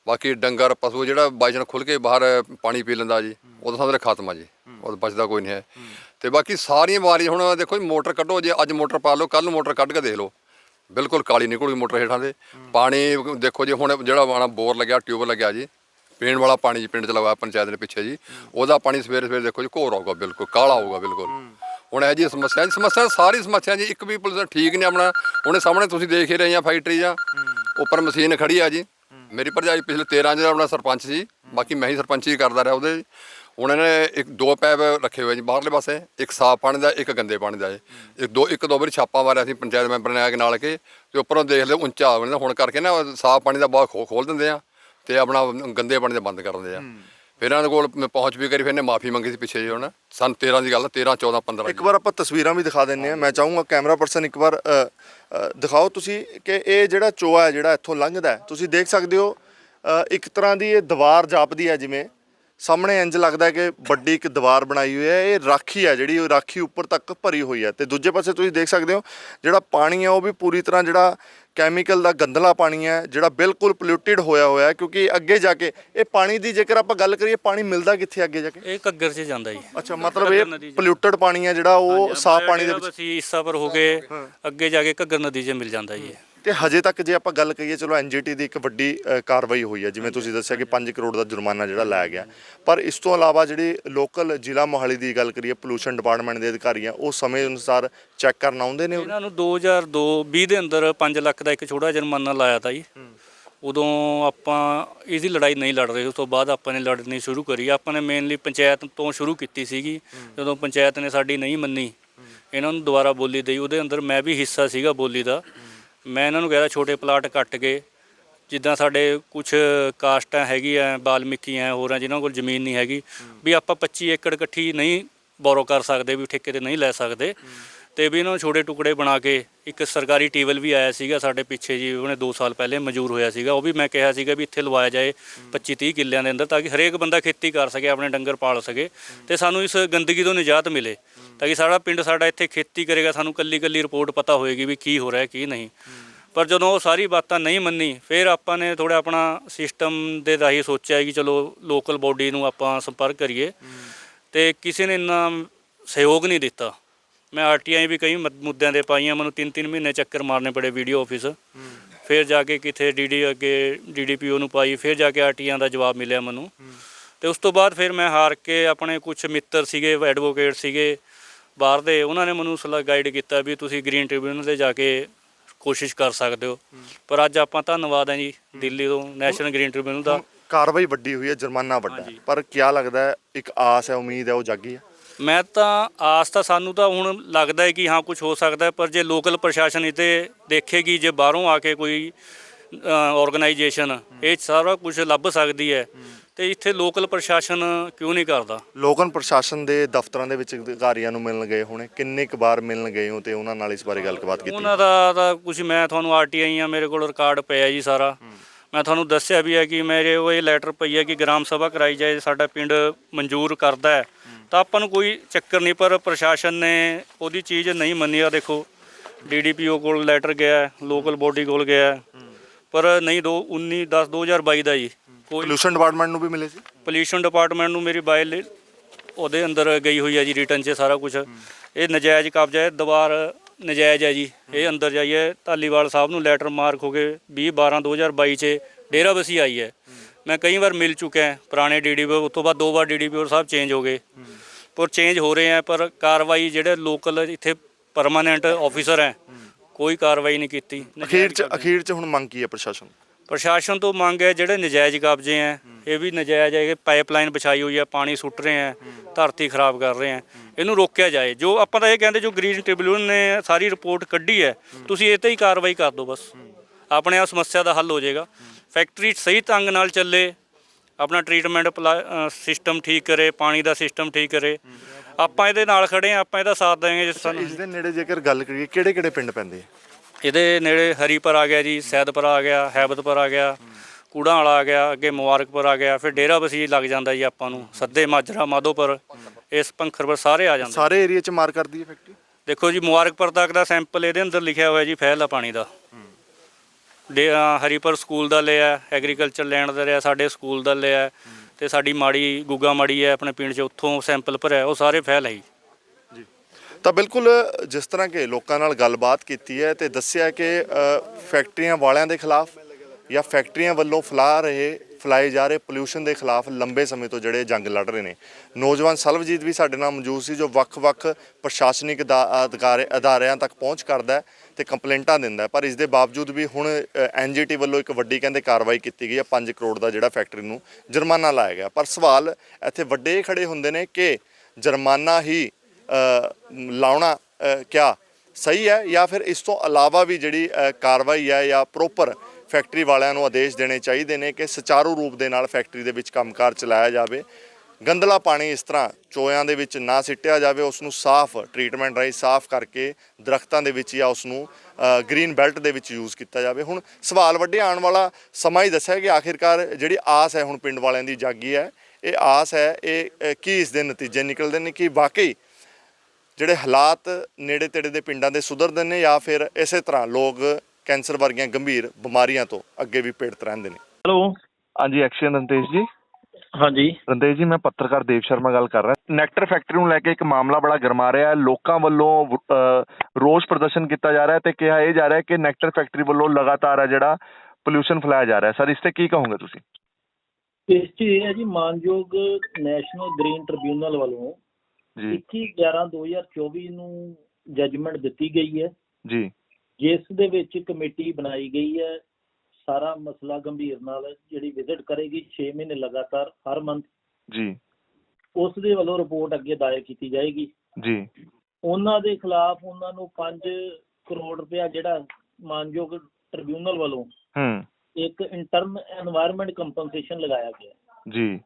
ਬਾਕੀ ਡੰਗਰ ਪਸ਼ੂ ਜਿਹੜਾ ਬਾਈਜਨ ਖੁੱਲ ਕੇ ਬਾਹਰ ਪਾਣੀ ਪੀ ਲੈਂਦਾ ਜੀ ਉਹਦਾ ਸਮਝ ਖਤਮ ਆ ਜੀ ਉਹ ਬਚਦਾ ਕੋਈ ਨਹੀਂ ਹੈ। ਤੇ ਬਾਕੀ ਸਾਰੀਆਂ ਬਿਮਾਰੀਆਂ ਹੁਣ ਦੇਖੋ ਜੀ ਮੋਟਰ ਕੱਢੋ। ਜੇ ਅੱਜ ਮੋਟਰ ਪਾ ਲਓ ਕੱਲ ਨੂੰ ਮੋਟਰ ਕੱਢ ਕੇ ਦੇਖ ਲਓ। ਬਿਲਕੁਲ ਕਾਲੀ ਨਿਕਲੂਗੀ ਮੋਟਰ ਹੇਠਾਂ ਦੇ। ਪਾਣੀ ਦੇਖੋ ਜੀ, ਹੁਣ ਜਿਹੜਾ ਵਾਣਾ ਬੋਰ ਲੱਗਿਆ ਟਿਊਬ ਲੱਗਿਆ ਜੀ, ਪੀਣ ਵਾਲਾ ਪਾਣੀ ਜੀ, ਪਿੰਡ ਚ ਲਗਾਇਆ ਪੰਚਾਇਤ ਨੇ ਪਿੱਛੇ ਜੀ, ਉਹਦਾ ਪਾਣੀ ਸਵੇਰੇ ਸਵੇਰੇ ਦੇਖੋ ਜੀ, ਘੋਰ ਆਊਗਾ ਬਿਲਕੁਲ, ਕਾਲਾ ਆਊਗਾ ਬਿਲਕੁਲ। ਹੁਣ ਇਹ ਜੀ ਸਮੱਸਿਆ ਜੀ, ਸਮੱਸਿਆ ਸਾਰੀ ਸਮੱਸਿਆ ਜੀ, ਇੱਕ ਵੀ ਪੁਲਿਸ ਠੀਕ ਨਹੀਂ ਆਪਣਾ, ਉਹਨੇ ਸਾਹਮਣੇ ਤੁਸੀਂ ਦੇਖ ਹੀ ਰਹੇ ਆ ਫੈਕਟਰੀ ਜਾਂ ਉੱਪਰ ਮਸ਼ੀਨ ਖੜੀ ਆ ਜੀ। ਮੇਰੀ ਭਰਜਾਈ ਪਿਛਲੇ 13 ਜਿਹੜਾ ਆਪਣਾ ਸਰਪੰਚ ਸੀ, ਬਾਕੀ ਮੈਂ ਹੀ ਸਰਪੰਚੀ ਕਰਦਾ ਰਿਹਾ ਉਹਦੇ। ਉਹਨਾਂ ਨੇ ਇੱਕ ਦੋ ਪੈਪ ਰੱਖੇ ਹੋਏ ਜੀ ਬਾਹਰਲੇ ਪਾਸੇ, ਇੱਕ ਸਾਫ਼ ਪਾਣੀ ਦਾ, ਇੱਕ ਗੰਦੇ ਪਾਣੀ ਦਾ ਜੀ। ਇੱਕ ਦੋ ਇੱਕ ਦੋ ਵਾਰੀ ਛਾਪਾ ਮਾਰਿਆ ਸੀ ਪੰਚਾਇਤ ਮੈਂਬਰ ਨੇ ਆ ਕੇ ਨਾਲ ਕੇ, ਤੇ ਉੱਪਰੋਂ ਦੇਖ ਲਿਓ ਉੱਚਾ ਹੋ ਹੁਣ ਕਰਕੇ ਨਾ ਸਾਫ਼ ਪਾਣੀ ਦਾ ਬਹੁਤ ਖੋ ਖੋਲ ਦਿੰਦੇ ਆ, ਤੇ ਆਪਣਾ ਗੰਦੇ ਪਾਣੀ ਦਾ ਬੰਦ ਕਰ ਦਿੰਦੇ ਆ। ਫਿਰ ਇਹਨਾਂ ਦੇ ਕੋਲ ਮੈਂ ਪਹੁੰਚ ਵੀ ਕਰੀ ਫਿਰ ਇਹਨੇ ਮਾਫੀ ਮੰਗੀ ਸੀ ਪਿੱਛੇ ਜੀ ਹੁਣ। ਸਨ 13 ਦੀ ਗੱਲ ਆ, 13 14 15 ਇੱਕ ਵਾਰ ਆਪਾਂ ਤਸਵੀਰਾਂ ਵੀ ਦਿਖਾ ਦਿੰਨੇ ਆ ਮੈਂ ਚਾਹੂੰਗਾ ਕੈਮਰਾ ਪਰਸਨ ਇੱਕ ਵਾਰ ਅ, ਅ, ਦਿਖਾਓ ਤੁਸੀਂ ਕਿ ਇਹ ਜਿਹੜਾ ਚੋਆ ਹੈ ਜਿਹੜਾ ਇੱਥੋਂ ਲੰਘਦਾ ਹੈ। ਤੁਸੀਂ ਦੇਖ ਸਕਦੇ ਹੋ ਅ, ਇੱਕ ਤਰ੍ਹਾਂ ਦੀ ਇਹ ਦੀਵਾਰ ਜਾਪਦੀ ਹੈ ਜਿਵੇਂ। ਸਾਹਮਣੇ ਇੰਜ ਲੱਗਦਾ ਕਿ ਵੱਡੀ ਇੱਕ ਦੀਵਾਰ ਬਣਾਈ ਹੋਈ ਹੈ ਇਹ ਰਾਖੀ ਹੈ ਜਿਹੜੀ ਉਹ ਰਾਖੀ ਉੱਪਰ ਤੱਕ ਭਰੀ ਹੋਈ ਹੈ ਤੇ ਦੂਜੇ ਪਾਸੇ ਤੁਸੀਂ ਦੇਖ ਸਕਦੇ ਹੋ ਜਿਹੜਾ ਪਾਣੀ ਹੈ ਉਹ ਵੀ ਪੂਰੀ ਤਰ੍ਹਾਂ ਜਿਹੜਾ ਕੈਮੀਕਲ ਦਾ ਗੰਦਲਾ ਪਾਣੀ ਹੈ ਜਿਹੜਾ ਬਿਲਕੁਲ ਪੋਲਿਊਟਿਡ ਹੋਇਆ ਹੋਇਆ ਹੈ ਕਿਉਂਕਿ ਅੱਗੇ ਜਾ ਕੇ ਇਹ ਪਾਣੀ ਦੀ ਜੇਕਰ ਆਪਾਂ ਗੱਲ ਕਰੀਏ ਪਾਣੀ ਮਿਲਦਾ ਕਿੱਥੇ ਅੱਗੇ ਜਾ ਕੇ? ਇਹ ਘੱਗਰ 'ਚ ਜਾਂਦਾ ਜੀ। ਅੱਛਾ ਮਤਲਬ ਇਹ ਪੋਲਿਊਟਡ ਪਾਣੀ ਹੈ ਜਿਹੜਾ ਉਹ ਸਾਫ਼ ਪਾਣੀ ਦੇ ਵਿੱਚ ਅਸੀਂ ਹਿੱਸਾ ਪਰ ਹੋ ਕੇ ਅੱਗੇ ਜਾ ਕੇ ਘੱਗਰ ਨਦੀ 'ਚ ਮਿਲ ਜਾਂਦਾ ਜੀ। ਤੇ ਹਜੇ ਤੱਕ ਜੇ ਆਪਾਂ ਗੱਲ ਕਰੀਏ ਚਲੋ ਐਨਜੀਟੀ ਦੀ ਇੱਕ ਵੱਡੀ ਅ, ਕਾਰਵਾਈ ਹੋਈ ਹੈ। ਜਿਵੇਂ ਤੁਸੀਂ ਦੱਸਿਆ ਕਿ 5 ਕਰੋੜ ਦਾ ਜੁਰਮਾਨਾ ਜਿਹੜਾ ਲਾਇਆ ਗਿਆ। ਪਰ ਇਸ ਤੋਂ ਇਲਾਵਾ ਜਿਹੜੇ ਲੋਕਲ ਜ਼ਿਲ੍ਹਾ ਮੋਹਾਲੀ ਦੀ ਗੱਲ ਕਰੀਏ ਪੋਲੂਸ਼ਨ ਡਿਪਾਰਟਮੈਂਟ ਦੇ ਅਧਿਕਾਰੀ ਆ ਉਹ ਸਮੇਂ ਅਨੁਸਾਰ ਚੈੱਕ ਕਰਨ ਆਉਂਦੇ ਨੇ? ਇਹਨਾਂ ਨੂੰ 2002 20 ਦੇ ਅੰਦਰ 5 ਲੱਖ ਦਾ ਇੱਕ ਛੋਟਾ ਜੁਰਮਾਨਾ ਲਾਇਆ ਤਾ ਜੀ। ਉਦੋਂ ਆਪਾਂ ਇਹਦੀ ਲੜਾਈ ਨਹੀਂ ਲੜ ਰਹੇ ਉਸ ਤੋਂ ਬਾਅਦ ਆਪਾਂ ਨੇ ਲੜਨੀ ਸ਼ੁਰੂ ਕਰੀ। ਆਪਾਂ ਨੇ ਮੇਨਲੀ ਪੰਚਾਇਤ ਤੋਂ ਸ਼ੁਰੂ ਕੀਤੀ ਸੀਗੀ। ਜਦੋਂ ਪੰਚਾਇਤ ਨੇ ਸਾਡੀ ਨਹੀਂ ਮੰਨੀ ਇਹਨਾਂ ਨੂੰ ਦੁਬਾਰਾ ਬੋਲੀ ਦੇਈ ਉਹਦੇ ਅੰਦਰ ਮੈਂ ਵੀ ਹਿੱਸਾ ਸੀਗਾ ਬੋਲੀ ਦਾ। ਮੈਂ ਇਹਨਾਂ ਨੂੰ ਕਹਿਆ ਛੋਟੇ ਪਲਾਟ ਕੱਟ ਕੇ, ਜਿੱਦਾਂ ਸਾਡੇ ਕੁਝ ਕਾਸਟਾਂ ਹੈਗੀਆਂ, ਬਾਲਮਿਕੀਆਂ, ਹੋਰਾਂ ਜਿਨ੍ਹਾਂ ਕੋਲ ਜ਼ਮੀਨ ਨਹੀਂ ਹੈਗੀ, ਵੀ ਆਪਾਂ 25 ਏਕੜ ਇਕੱਠੀ ਨਹੀਂ ਬੋਰੋ ਕਰ ਸਕਦੇ, ਵੀ ਠੇਕੇ ਤੇ ਨਹੀਂ ਲੈ ਸਕਦੇ। ਤੇ ਵੀ ਇਹਨਾਂ ਨੂੰ ਛੋਟੇ ਟੁਕੜੇ ਬਣਾ ਕੇ, ਇੱਕ ਸਰਕਾਰੀ ਟੀਵਲ ਵੀ ਆਇਆ ਸੀਗਾ ਸਾਡੇ ਪਿੱਛੇ ਜੀ, ਉਹਨੇ 2 ਸਾਲ ਪਹਿਲੇ ਮਨਜ਼ੂਰ ਹੋਇਆ ਸੀਗਾ। ਉਹ ਵੀ ਮੈਂ ਕਿਹਾ ਸੀਗਾ ਵੀ ਇੱਥੇ ਲਵਾਇਆ ਜਾਏ 25 30 ਕਿੱਲਿਆਂ ਦੇ ਅੰਦਰ, ਤਾਂ ਕਿ ਹਰੇਕ ਬੰਦਾ ਖੇਤੀ ਕਰ ਸਕੇ, ਆਪਣੇ ਡੰਗਰ ਪਾਲ ਸਕੇ, ਤੇ ਸਾਨੂੰ ਇਸ ਗੰਦਗੀ ਤੋਂ ਨਿਜਾਤ ਮਿਲੇ। ਤਾਂ ਕਿ ਸਾਡਾ ਪਿੰਡ ਸਾਡਾ ਇੱਥੇ ਖੇਤੀ ਕਰੇਗਾ ਸਾਨੂੰ ਕੱਲੀ ਕੱਲੀ ਰਿਪੋਰਟ ਪਤਾ ਹੋਏਗੀ ਵੀ ਕੀ ਹੋ ਰਿਹਾ ਕੀ ਨਹੀਂ। ਪਰ ਜਦੋਂ ਉਹ ਸਾਰੀ ਬਾਤਾਂ ਨਹੀਂ ਮੰਨੀ ਫਿਰ ਆਪਾਂ ਨੇ ਥੋੜਾ ਆਪਣਾ ਸਿਸਟਮ ਦੇ ਰਾਹੀਂ ਸੋਚਿਆ ਕਿ ਚਲੋ ਲੋਕਲ ਬੋਡੀ ਨੂੰ ਆਪਾਂ ਸੰਪਰਕ ਕਰੀਏ। ਤੇ ਕਿਸੇ ਨੇ ਇੰਨਾ ਸਹਿਯੋਗ ਨਹੀਂ ਦਿੱਤਾ। ਮੈਂ ਆਰਟੀਆਈ ਵੀ ਕਈ ਮਦ- ਮੁੱਦਿਆਂ ਦੇ ਪਾਈਆਂ ਮੈਨੂੰ 3-3 ਮਹੀਨੇ ਚੱਕਰ ਮਾਰਨੇ ਪੜੇ ਵੀਡੀਓ ਆਫਿਸ ਫਿਰ ਜਾ ਕੇ ਕਿਥੇ ਡੀਡੀ ਅੱਗੇ ਡੀਡੀਪੀਓ ਨੂੰ ਪਾਈ ਫਿਰ ਜਾ ਕੇ ਆਰਟੀਆਂ ਦਾ ਜਵਾਬ ਮਿਲਿਆ ਮੈਨੂੰ। ਤੇ ਉਸ ਤੋਂ ਬਾਅਦ ਫਿਰ ਮੈਂ ਹਾਰ ਕੇ ਆਪਣੇ ਕੁਝ ਮਿੱਤਰ ਸੀਗੇ ਐਡਵੋਕੇਟ ਸੀਗੇ ਬਾਹਰ ਦੇ ਉਹਨਾਂ ਨੇ ਮੈਨੂੰ ਸਲਾਹ ਗਾਈਡ ਕੀਤਾ ਵੀ ਤੁਸੀਂ ਗ੍ਰੀਨ ਟ੍ਰਿਬਿਊਨਲ ਤੇ ਜਾ ਕੇ ਕੋਸ਼ਿਸ਼ ਕਰ ਸਕਦੇ ਹੋ। ਪਰ ਅੱਜ ਆਪਾਂ ਧੰਨਵਾਦ ਹੈ ਜੀ ਦਿੱਲੀ ਤੋਂ ਨੈਸ਼ਨਲ ਗ੍ਰੀਨ ਟ੍ਰਿਬਿਊਨਲ ਦਾ। ਕਾਰਵਾਈ ਵੱਡੀ ਹੋਈ ਹੈ ਜੁਰਮਾਨਾ ਵੱਡਾ ਹੈ। ਪਰ ਕਿਆ ਲੱਗਦਾ ਹੈ ਇੱਕ ਆਸ ਹੈ ਉਮੀਦ ਹੈ ਉਹ ਜਾਗੀ ਹੈ ਮੈਂ ਤਾਂ ਆਸ ਤਾਂ ਸਾਨੂੰ ਤਾਂ ਹੁਣ ਲੱਗਦਾ ਹੈ ਕਿ ਹਾਂ ਕੁਝ ਹੋ ਸਕਦਾ ਹੈ, ਪਰ ਜੇ ਲੋਕਲ ਪ੍ਰਸ਼ਾਸਨ ਇਤੇ ਦੇਖੇਗੀ ਜੇ ਬਾਹਰੋਂ ਆ ਕੇ ਕੋਈ ਆਰਗੇਨਾਈਜੇਸ਼ਨ ਇਹ ਸਾਰਾ ਕੁਝ ਲੱਭ ਸਕਦੀ ਹੈ। ਤੇ ਇੱਥੇ ਲੋਕਲ ਪ੍ਰਸ਼ਾਸਨ ਕਿਉਂ ਨਹੀਂ ਕਰਦਾ? ਲੋਕਲ ਪ੍ਰਸ਼ਾਸਨ ਦੇ ਦਫ਼ਤਰਾਂ ਦੇ ਵਿੱਚ ਅਧਿਕਾਰੀਆਂ ਨੂੰ ਮਿਲਣ ਗਏ ਹੋਣੇ। ਕਿੰਨੇ ਕੁ ਵਾਰ ਮਿਲਣ ਗਏ ਹੋ ਤੇ ਉਹਨਾਂ ਨਾਲ ਇਸ ਬਾਰੇ ਗੱਲਬਾਤ ਕੀਤੀ? ਉਹਨਾਂ ਦਾ ਤਾਂ ਕੁਝ ਮੈਂ ਤੁਹਾਨੂੰ ਆਰਟੀਆਈ ਆ ਮੇਰੇ ਕੋਲ ਰਿਕਾਰਡ ਪਿਆ ਜੀ ਸਾਰਾ। ਮੈਂ ਤੁਹਾਨੂੰ ਦੱਸਿਆ ਵੀ ਹੈ ਕਿ ਮੇਰੇ ਉਹ ਇਹ ਲੈਟਰ ਪਈ ਹੈ ਕਿ ਗ੍ਰਾਮ ਸਭਾ ਕਰਾਈ ਜਾਏ ਸਾਡਾ ਪਿੰਡ ਮਨਜ਼ੂਰ ਕਰਦਾ ਹੈ। ਤਾਂ ਆਪਾਂ ਨੂੰ ਕੋਈ ਚੱਕਰ ਨਹੀਂ ਪਰ ਪ੍ਰਸ਼ਾਸਨ ਨੇ ਉਹਦੀ ਚੀਜ਼ ਨਹੀਂ ਮੰਨੀ। ਆ ਦੇਖੋ ਡੀਡੀਪੀਓ ਕੋਲ ਲੈਟਰ ਗਿਆ ਲੋਕਲ ਬੋਡੀ ਕੋਲ ਗਿਆ। ਪਰ ਨਹੀਂ ਦੋ 19 10 2022 ਦਾ ਜੀ। ਕੋਈ ਪੋਲੂਸ਼ਨ ਡਿਪਾਰਟਮੈਂਟ ਨੂੰ ਵੀ ਮਿਲੇ ਸੀ? ਪੋਲੀਸ਼ਨ ਡਿਪਾਰਟਮੈਂਟ ਨੂੰ ਮੇਰੀ ਬਾਇਲ ਉਹਦੇ ਅੰਦਰ ਗਈ ਹੋਈ ਹੈ ਜੀ ਰਿਟਰਨ 'ਚ ਸਾਰਾ ਕੁਝ ਇਹ ਨਜਾਇਜ਼ ਕਬਜ਼ਾ ਹੈ ਦੀਵਾਰ ਨਜਾਇਜ਼ ਹੈ ਜੀ। ਇਹ ਅੰਦਰ ਜਾਈਏ ਧਾਲੀਵਾਲ ਸਾਹਿਬ ਨੂੰ ਲੈਟਰ ਮਾਰਕ ਹੋ ਗਏ 20 12 2022 ਚ ਡੇਰਾ ਬਸੀ ਆਈ ਹੈ। ਮੈਂ ਕਈ ਵਾਰ ਮਿਲ ਚੁੱਕਿਆ ਹਾਂ ਪੁਰਾਣੇ ਡੀਡੀਪੀ ਉਸ ਤੋਂ ਬਾਅਦ ਦੋ ਵਾਰ ਡੀਡੀਪੀ ਸਾਹਿਬ ਚੇਂਜ ਹੋ ਗਏ। ਪਰ ਚੇਂਜ ਹੋ ਰਹੇ ਆ ਪਰ ਕਾਰਵਾਈ ਜਿਹੜੇ ਲੋਕਲ ਇੱਥੇ ਪਰਮਾਨੈਂਟ ਆਫੀਸਰ ਹੈ ਕੋਈ ਕਾਰਵਾਈ ਨਹੀਂ ਕੀਤੀ ਅਖੀਰ ਚ ਅਖੀਰ ਚ ਹੁਣ ਮੰਗ ਕੀ ਹੈ ਪ੍ਰਸ਼ਾਸਨ ਪ੍ਰਸ਼ਾਸਨ ਤੋਂ ਮੰਗ ਹੈ ਜਿਹੜੇ ਨਜਾਇਜ਼ ਕਬਜ਼ੇ ਹੈ, ਇਹ ਵੀ ਨਜਾਇਜ਼ ਹੈ ਕਿ ਪਾਈਪਲਾਈਨ ਵਿਛਾਈ ਹੋਈ ਹੈ, ਪਾਣੀ ਸੁੱਟ ਰਹੇ ਹੈ, ਧਰਤੀ ਖਰਾਬ ਕਰ ਰਹੇ ਹੈ। ਇਹਨੂੰ ਰੋਕਿਆ ਜਾਏ। ਜੋ ਆਪਾਂ ਤਾਂ ਇਹ ਕਹਿੰਦੇ ਜੋ ਗ੍ਰੀਨ ਟ੍ਰਿਬਿਊਨਲ ਨੇ ਸਾਰੀ ਰਿਪੋਰਟ ਕੱਢੀ ਹੈ, ਤੁਸੀਂ ਇਹ ਤੇ ਹੀ ਕਾਰਵਾਈ ਕਰ ਦਿਓ ਬਸ। ਆਪਣੇ ਆ ਸਮੱਸਿਆ ਦਾ ਹੱਲ ਹੋ ਜਾਏਗਾ। ਫੈਕਟਰੀ ਸਹੀ ਢੰਗ ਨਾਲ ਚੱਲੇ, ਆਪਣਾ ਟ੍ਰੀਟਮੈਂਟ ਸਿਸਟਮ ਠੀਕ ਕਰੇ, ਪਾਣੀ ਦਾ ਸਿਸਟਮ ਠੀਕ ਕਰੇ। ਆਪਾਂ ਇਹਦੇ ਨਾਲ ਖੜੇ ਆ ਆਪਾਂ ਇਹਦਾ ਸਾਥ ਦੇਵਾਂਗੇ ਜਿਸ ਸਾਨੂੰ ਇਸ ਦੇ ਨੇੜੇ ਜੇਕਰ ਗੱਲ ਕਰੀਏ ਕਿਹੜੇ ਕਿਹੜੇ ਪਿੰਡ ਪੈਂਦੇ ਆ? ਇਹਦੇ ਨੇੜੇ ਹਰੀਪੁਰ ਆ ਗਿਆ ਜੀ ਸੈਦਪੁਰ ਆ ਗਿਆ ਹੈਬਤਪੁਰ ਆ ਗਿਆ ਕੂੜਾਂ ਵਾਲਾ ਆ ਗਿਆ ਅੱਗੇ ਮੁਬਾਰਕਪੁਰ ਆ ਗਿਆ ਫਿਰ ਡੇਰਾ ਬਸੀ ਲੱਗ ਜਾਂਦਾ ਜੀ ਆਪਾਂ ਨੂੰ ਸੱਦੇ ਮਾਜਰਾ ਮਾਧੋਪੁਰ ਇਸ ਪੰਖਰਪੁਰ ਸਾਰੇ ਆ ਜਾਂਦੇ। ਸਾਰੇ ਏਰੀਆ ਚ ਮਾਰ ਕਰਦੀ ਹੈ ਫੈਕਟਰੀ ਦੇਖੋ ਜੀ ਮੁਬਾਰਕਪੁਰ ਤੱਕ ਦਾ ਸੈਂਪਲ ਇਹਦੇ ਅੰਦਰ ਲਿਖਿਆ ਹੋਇਆ ਜੀ ਫੈਲ ਆ ਪਾਣੀ ਦਾ। ਅ, ਹਰੀਪੁਰ ਸਕੂਲ ਦਾ ਲਿਆ ਐਗਰੀਕਲਚਰ ਲੈਂਡ ਦਾ ਲਿਆ ਸਾਡੇ ਸਕੂਲ ਦਾ ਲਿਆ ਤੇ ਸਾਡੀ ਮਾੜੀ ਗੁੱਗਾ ਮਾੜੀ ਹੈ ਆਪਣੇ ਪਿੰਡ 'ਚ ਉੱਥੋਂ ਸੈਂਪਲ ਭਰਿਆ ਉਹ ਸਾਰੇ ਫੈਲ ਹੈ ਜੀ ਤਾਂ ਬਿਲਕੁਲ ਜਿਸ ਤਰ੍ਹਾਂ ਕਿ ਲੋਕਾਂ ਨਾਲ ਗੱਲਬਾਤ ਕੀਤੀ ਹੈ ਤੇ ਦੱਸਿਆ ਕਿ ਫੈਕਟਰੀਆਂ ਵਾਲਿਆਂ ਦੇ ਖਿਲਾਫ ਜਾਂ ਫੈਕਟਰੀਆਂ ਵੱਲੋਂ ਫਲਾ ਰਹੇ, ਫਲਾਏ ਜਾ ਰਹੇ ਪੋਲਿਊਸ਼ਨ ਦੇ ਖਿਲਾਫ ਲੰਬੇ ਸਮੇਂ ਤੋਂ ਜਿਹੜੇ ਜੰਗ ਲੜ ਰਹੇ ਨੇ। ਨੌਜਵਾਨ ਸਲਵਜੀਤ ਵੀ ਸਾਡੇ ਨਾਲ ਮੌਜੂਦ ਸੀ ਜੋ ਵੱਖ-ਵੱਖ ਪ੍ਰਸ਼ਾਸਨਿਕ ਅਦਾ- ਅਧਿਕਾਰੇ, ਅਦਾਰਿਆਂ ਤੱਕ ਪਹੁੰਚ ਕਰਦਾ ਹੈ ਤੇ ਕੰਪਲੇਂਟਾਂ ਦਿੰਦਾ ਪਰ ਇਸ ਦੇ ਬਾਵਜੂਦ ਵੀ ਹੁਣ ਐਨਜੀਟੀ ਵੱਲੋਂ ਇੱਕ ਵੱਡੀ ਕਹਿੰਦੇ ਕਾਰਵਾਈ ਕੀਤੀ ਗਈ ਹੈ। 5 ਕਰੋੜ ਦਾ ਜਿਹੜਾ ਫੈਕਟਰੀ ਨੂੰ ਜੁਰਮਾਨਾ ਲਾਇਆ ਗਿਆ। ਪਰ ਸਵਾਲ ਇੱਥੇ ਵੱਡੇ ਇਹ ਖੜੇ ਹੁੰਦੇ ਨੇ ਕਿ ਜੁਰਮਾਨਾ ਹੀ ਲਾਉਣਾ ਕਿਆ? ਸਹੀ ਹੈ ਜਾਂ ਫਿਰ ਇਸ ਤੋਂ ਇਲਾਵਾ ਵੀ ਜਿਹੜੀ ਕਾਰਵਾਈ ਹੈ ਜਾਂ ਪ੍ਰੋਪਰ ਫੈਕਟਰੀ ਵਾਲਿਆਂ ਨੂੰ ਆਦੇਸ਼ ਦੇਣੇ ਚਾਹੀਦੇ ਨੇ ਕਿ ਸੁਚਾਰੂ ਰੂਪ ਦੇ ਨਾਲ ਫੈਕਟਰੀ ਦੇ ਵਿੱਚ ਕੰਮਕਾਰ ਚਲਾਇਆ ਜਾਵੇ। ਗੰਦਲਾ ਪਾਣੀ ਇਸ ਤਰ੍ਹਾਂ ਚੋਇਆਂ ਦੇ ਵਿੱਚ ਨਾ ਸਿੱਟਿਆ ਜਾਵੇ, ਉਸ ਨੂੰ ਸਾਫ਼ ਟ੍ਰੀਟਮੈਂਟ ਰਾਹੀਂ ਸਾਫ਼ ਕਰਕੇ ਦਰਖਤਾਂ ਦੇ ਵਿੱਚ ਜਾਂ ਉਸ ਨੂੰ ਗ੍ਰੀਨ ਬੈਲਟ ਦੇ ਵਿੱਚ ਯੂਜ਼ ਕੀਤਾ ਜਾਵੇ। ਹੁਣ ਸਵਾਲ ਵੱਡੇ ਆਉਣ ਵਾਲਾ ਸਮਾਂ ਹੀ ਦੱਸਿਆ ਕਿ ਆਖਿਰਕਾਰ ਜਿਹੜੀ ਆਸ ਹੈ ਹੁਣ ਪਿੰਡ ਵਾਲਿਆਂ ਦੀ ਜਾਗੀ ਹੈ, ਇਹ ਆਸ ਹੈ ਇਹ ਕੀ ਇਸ ਦੇ ਨਤੀਜੇ ਨਿਕਲਦੇ ਨੇ ਕਿ ਵਾਕਈ ਜਿਹੜੇ ਹਾਲਾਤ ਨੇੜੇ ਤੇੜੇ ਦੇ ਪਿੰਡਾਂ ਦੇ ਸੁਧਰਦੇ ਨੇ ਜਾਂ ਫਿਰ ਇਸੇ ਤਰ੍ਹਾਂ ਲੋਕ ਕੈਂਸਰ ਵਰਗੀਆਂ ਗੰਭੀਰ ਬਿਮਾਰੀਆਂ ਤੋਂ ਅੱਗੇ ਵੀ ਪੀੜਤ ਰਹਿੰਦੇ ਨੇ? ਹੈਲੋ। ਹਾਂਜੀ ਐਕਸ਼ਨ ਰੰਤੇਸ਼ ਜੀ। ਹਾਂਜੀ। ਰੰਤੇਸ਼ ਜੀ ਮੈਂ ਪੱਤਰਕਾਰ ਦੇਵ ਸ਼ਰਮਾ ਗੱਲ ਕਰ ਰਿਹਾ। ਨੈਕਟਰ ਫੈਕਟਰੀ ਨੂੰ ਲੈ ਕੇ ਇੱਕ ਮਾਮਲਾ ਬੜਾ ਗਰਮਾ ਰਿਹਾ ਹੈ। ਲੋਕਾਂ ਵੱਲੋਂ ਰੋਸ ਪ੍ਰਦਰਸ਼ਨ ਕੀਤਾ ਜਾ ਰਿਹਾ ਹੈ ਤੇ ਕਿਹਾ ਇਹ ਜਾ ਰਿਹਾ ਹੈ ਕਿ ਨੈਕਟਰ ਫੈਕਟਰੀ ਵੱਲੋਂ ਲਗਾਤਾਰ ਹੈ ਜਿਹੜਾ ਪੋਲਿਊਸ਼ਨ ਫੈਲਾਇਆ ਜਾ ਰਿਹਾ ਹੈ। ਸਰ ਇਸ ਤੇ ਕੀ ਕਹੋਗੇ ਤੁਸੀਂ? ਇਸ 'ਚ ਇਹ ਹੈ ਜੀ ਮਾਨਯੋਗ ਨੈਸ਼ਨਲ ਗ੍ਰੀਨ ਟ੍ਰਿਬਿਊਨਲ ਵੱਲੋਂ 21/11/2024 ਨੂੰ ਜੱਜਮੈਂਟ ਦਿੱਤੀ ਗਈ ਹੈ। ਜੀ। ਜਿਸ ਦੇ ਵਿੱਚ ਕਮੇਟੀ ਬਣਾਈ ਗਈ ਹੈ। ਸਾਰਾ ਮਸਲਾ ਗੰਭੀਰ ਨਾਲ ਜਿਹੜੀ ਵਿਜ਼ਿਟ ਕਰੇਗੀ 6 ਮਹੀਨੇ ਲਗਾਤਾਰ ਹਰ ਮੰਥ ਜੀ। ਉਸ ਦੇ ਵੱਲੋਂ ਰਿਪੋਰਟ ਅੱਗੇ ਦਾਇਰ ਕੀਤੀ ਜਾਏਗੀ। ਜੀ। ਉਹਨਾਂ ਦੇ ਖਿਲਾਫ ਉਹਨਾਂ ਨੂੰ 5 ਕਰੋੜ ਰੁਪਇਆ ਜਿਹੜਾ ਮਾਨਯੋਗ ਟ੍ਰਿਬਿਊਨਲ ਵੱਲੋਂ ਹੂੰ। ਇੱਕ ਇੰਟਰਨ এনवायरमेंट ਕੰਪਨਸੇਸ਼ਨ ਲਗਾਇਆ ਗਿਆ। ਜੀ।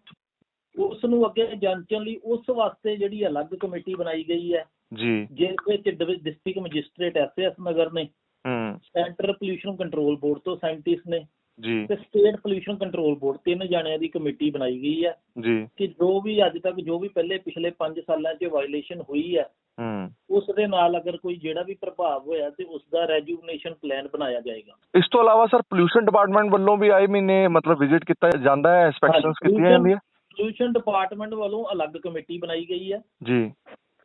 ਉਸ ਨੂੰ ਅੱਗੇ ਜਾਂਚਣ ਲਈ ਉਸ ਵਾਸਤੇ ਜਿਹੜੀ ਅਲੱਗ ਕਮੇਟੀ ਬਣਾਈ ਗਈ ਹੈ। ਜੀ। ਜਿਸ ਵਿੱਚ ਡਿਸਟ੍ਰਿਕਟ ਮੈਜਿਸਟ੍ਰੇਟ ਐਸਐਸ ਨਗਰ ਨੇ ਹੂੰ। ਸੈਂਟਰ ਪੋਲਿਊਸ਼ਨ ਕੰਟਰੋਲ ਬੋਰਡ ਤੋਂ ਸਾਇੰਟਿਸਟ ਨੇ ਜੀ। ਤੇ ਸਟੇਟ ਪੋਲਿਊਸ਼ਨ ਕੰਟਰੋਲ ਬੋਰਡ ਤਿੰਨ ਜਾਣਿਆਂ ਦੀ ਕਮੇਟੀ ਬਣਾਈ ਗਈ ਹੈ। ਜੀ। ਕਿ ਜੋ ਵੀ ਅੱਜ ਤੱਕ ਜੋ ਵੀ ਪਹਿਲੇ ਪਿਛਲੇ 5 ਸਾਲਾਂ 'ਚ ਵਾਇਲੇਸ਼ਨ ਹੋਈ ਹੈ ਹੂੰ। ਉਸ ਦੇ ਨਾਲ ਅਗਰ ਕੋਈ ਜਿਹੜਾ ਵੀ ਪ੍ਰਭਾਵ ਹੋਇਆ ਤੇ ਉਸ ਦਾ ਰੈਜੂਵਨੇਸ਼ਨ ਪਲਾਨ ਬਣਾਇਆ ਜਾਏਗਾ। ਇਸ ਤੋਂ ਇਲਾਵਾ ਸਰ ਪੋਲਿਊਸ਼ਨ ਡਿਪਾਰਟਮੈਂਟ ਵੱਲੋਂ ਵੀ ਆਏ ਮਹੀਨੇ ਮਤਲਬ ਵਿਜ਼ਿਟ ਕੀਤਾ ਜਾਂਦਾ ਹੈ ਇਨਸਪੈਕਸ਼ਨਸ ਕੀਤੀਆਂ ਜਾਂਦੀਆਂ। ਪੋਲਿਊਸ਼ਨ ਡਿਪਾਰਟਮੈਂਟ ਵੱਲੋਂ ਅਲੱਗ ਕਮੇਟੀ ਬਣਾਈ ਗਈ ਹੈ। ਜੀ।